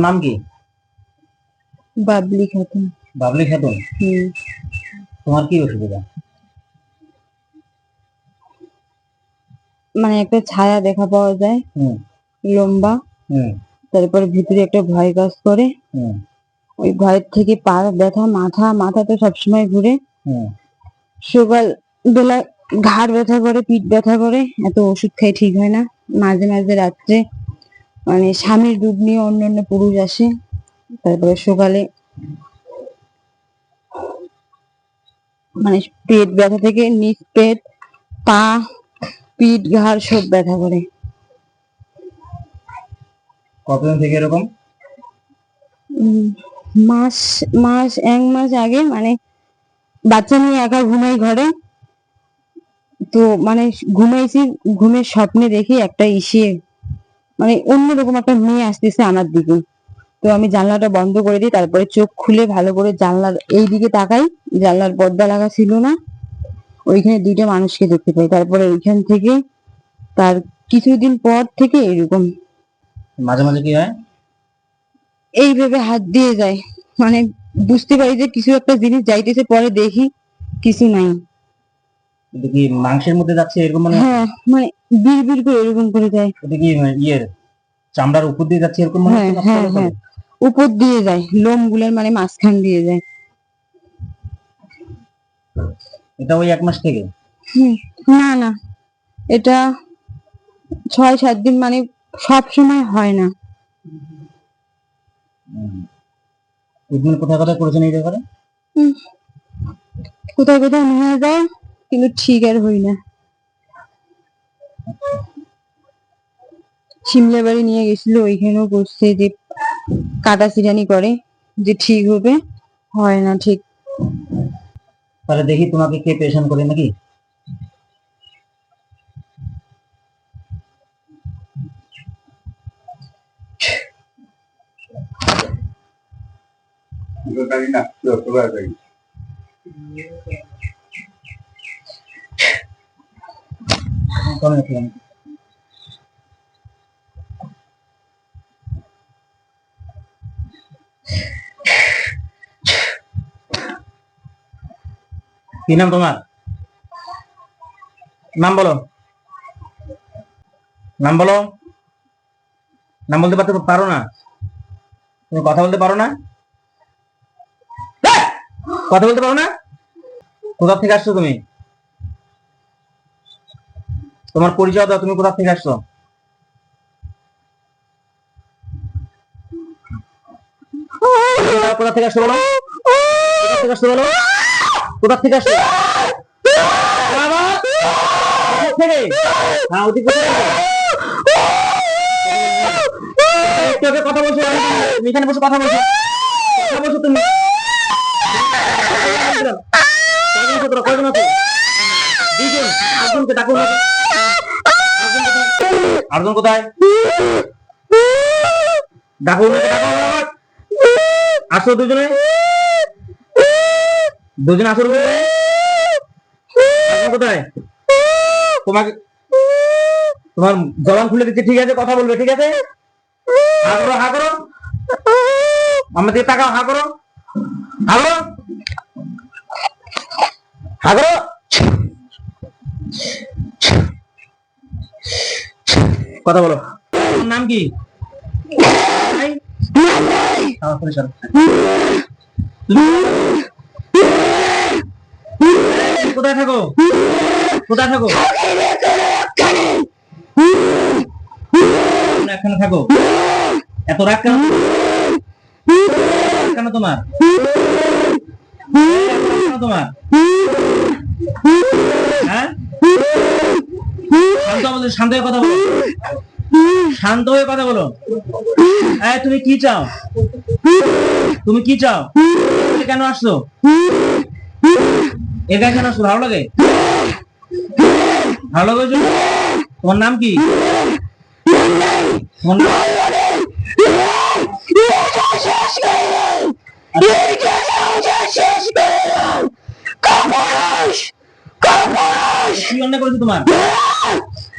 নাম কি? বাবলি খাতুন। বাবলি খাতুন? তোমার কি অসুবিধা? মানে একটা ছায়া দেখা পাওয়া যায়। লম্বা। তারপরে ভিতরে একটা ভয় কাজ করে। হুম। ওই ভয়ের থেকে পা ব্যথা মাথা মাথা তো সবসময় ঘুরে। হুম। সকাল বেলা ঘাড় ব্যথা করে পিঠ ব্যথা করে। এত ওষুধ খাই ঠিক হয় না। মাঝে মাঝে রাত্রে মানে স্বামীর রূপ নিয়ে অন্য অন্য পুরুষ আসে তারপরে সকালে মানে পেট ব্যথা থেকে নিচ পেট পা পিঠ ঘাড় সব ব্যথা করে। কতদিন থেকে এরকম? মাস মাস এক মাস আগে মানে বাচ্চা নিয়ে একা ঘুমাই ঘরে। তো মানে ঘুমাইছি ঘুমের স্বপ্নে দেখি একটা ইসে মানে অন্যরকম একটা মেয়ে আসতেছে আমার দিকে। তো আমি জানলাটা বন্ধ করে দিই তারপরে চোখ খুলে ভালো করে জানলার এই দিকে তাকাই জানলার পর্দা লাগা ছিল না। ওইখানে দুইটা মানুষকে দেখতে পাই। তারপরে ওইখান থেকে তার কিছুদিন পর থেকে এরকম। মাঝে মাঝে কি হয়? এইভাবে হাত দিয়ে যায়। মানে বুঝতে পারি যে কিছু একটা জিনিস যাইতেছে পরে দেখি কিছু নাই। এটা কি মাংসের মধ্যে যাচ্ছে এরকম মানে? হ্যাঁ মানে বিড় বিড় করে এরকম করে যায়। এটা কি ইয়ের চামড়ার উপর দিয়ে যাচ্ছে এরকম মনে? হ্যাঁ হ্যাঁ? হ্যাঁ। উপর দিয়ে যায় লোম গুলের মানে মাঝখান দিয়ে যায়। এটা ওই এক মাস থেকে? না না। এটা ছয় সাত দিন মানে সব সময় হয় না। ট্রিটমেন্ট কোথায় কোথায় করেছেন এই জায়গায় কোথায় কোথায় নিয়ে যায়? কিন্তু ঠিক আর হই না। সিমলা বাড়ি নিয়ে গেছিল ওইখানেও করছে যে কাটা সিরানি করে যে ঠিক হবে হয় না ঠিক। তাহলে দেখি তোমাকে কে পেশেন্ট করে নাকি? কেমন আছো? কি নাম তোমার? নাম বলো। নাম বলো। নাম বলতে পারতে পারো না। তুমি কথা বলতে পারো না! কথা বলতে পারো না? কোথা থেকে আসছো তুমি? তোমার পরিচয় দাও, তুমি কোথা থেকে আসছো? কোথা থেকে আসছো বলো? কোথা থেকে আসছো বলো? কোথা থেকে আসছো? হ্যাঁ কোথা বলছো বসে কথা বলছো। তুমি। ডাকুন আরেকজন কোথায়? আসো দুজনে। দুজন আসো কোথায়? তোমাকে তোমার জবান খুলে দিচ্ছে, ঠিক আছে, কথা বলবে, ঠিক আছে? হা আমার দিকে তাকাও হা করো। কথা বলো। নাম কি? কোথায় থাকো? কোথায় থাকো? এখানে থাকো। এত রাগ কেন কেন তোমার? তোমার? হ্যাঁ? আমাদের শান্ত হয়ে কথা বলো শান্ত হয়ে কথা বলো এই, তুমি কি চাও? তুমি কি চাও? কেন আসছো? এখানে কেন আসছো? ভালো লাগে? ভালো লাগে তোমার নাম কি? তোমার?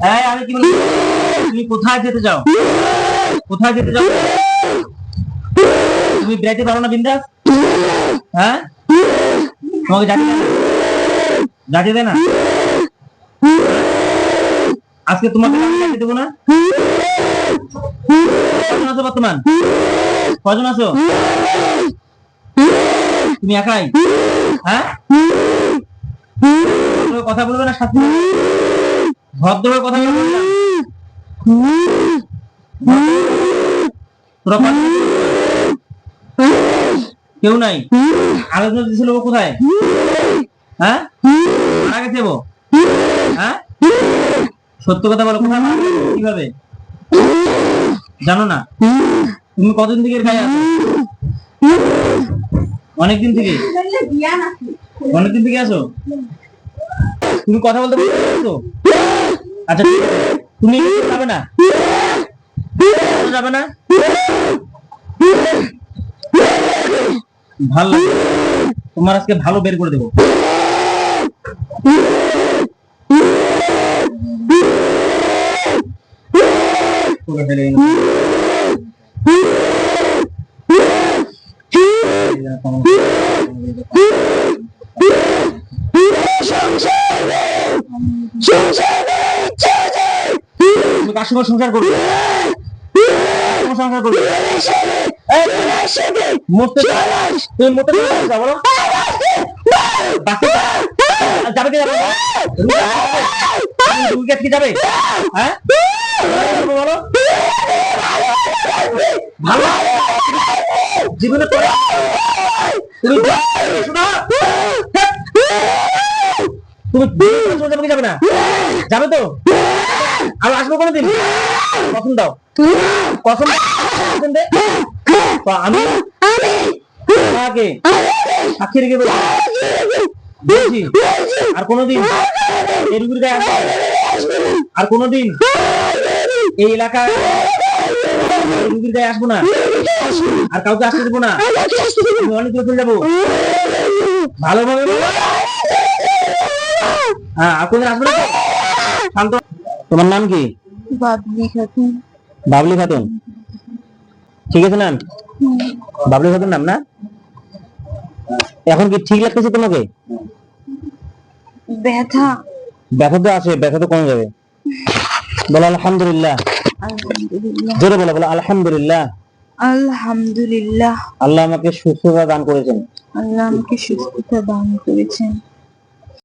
এই, আমি তুমি কোথায় যেতে চাও? কোথায় যেতে চাও? তুমি বেড়াইতে পারো না, বিন্দাস? হ্যাঁ? তোমাকে যাতে দেয় না। দেয় না। আজকে তোমাকে যাতে দেবো না। কজন আছো বর্তমান? কজন আছো? তুমি একাই? হ্যাঁ? কথা বলবে না, সাথে? ভদ্রভাবে কথা? কেউ নাই? আলোচনা দিছিল ও কোথায়? হ্যাঁ? মারা গেছে হ্যাঁ? সত্য কথা বলো, কোথায় কীভাবে? জানো না? তুমি কতদিন থেকে গায়ে আছো? অনেকদিন থেকে? অনেকদিন থেকে আছো? তুমি কথা বলতে পারছ আচ্ছা তুমি যাবে না? যাবে না? ভালো তোমার আজকে ভালো বের করে দেবো। ফেলে গেল। তুমি কার সঙ্গে সংসার করবে? সংসার করবে? হ্যাঁ? জীবনে তুমি যাবে না? যাবে তো? আর আসব কোনোদিন? কখন দাও? কখন আমি তোমাকে সাক্ষী রেখে বলছি? আর কোনোদিন। আর কোনোদিন এই এলাকায় গায়ে আসব না। আর কাউকে আসতে দেবো না। অনেক চলে যাব। ভালোভাবে হ্যাঁ আর কোনদিন আসব না শান্ত তোমার নাম কি? বাবলি খাতুন। বাবলি খাতুন। ঠিক আছে নাম বাবলি খাতুন নাম না? এখন কি ঠিক লাগতেছে তোমাকে? ব্যথা। ব্যথা তো আছে ব্যথা তো কমে যাবে। বলো আলহামদুলিল্লাহ। আলহামদুলিল্লাহ। জোরে বলো বলো আলহামদুলিল্লাহ। আলহামদুলিল্লাহ। আল্লাহ আমাকে সুস্থতা দান করেছেন। আল্লাহ আমাকে সুস্থতা দান করেছেন।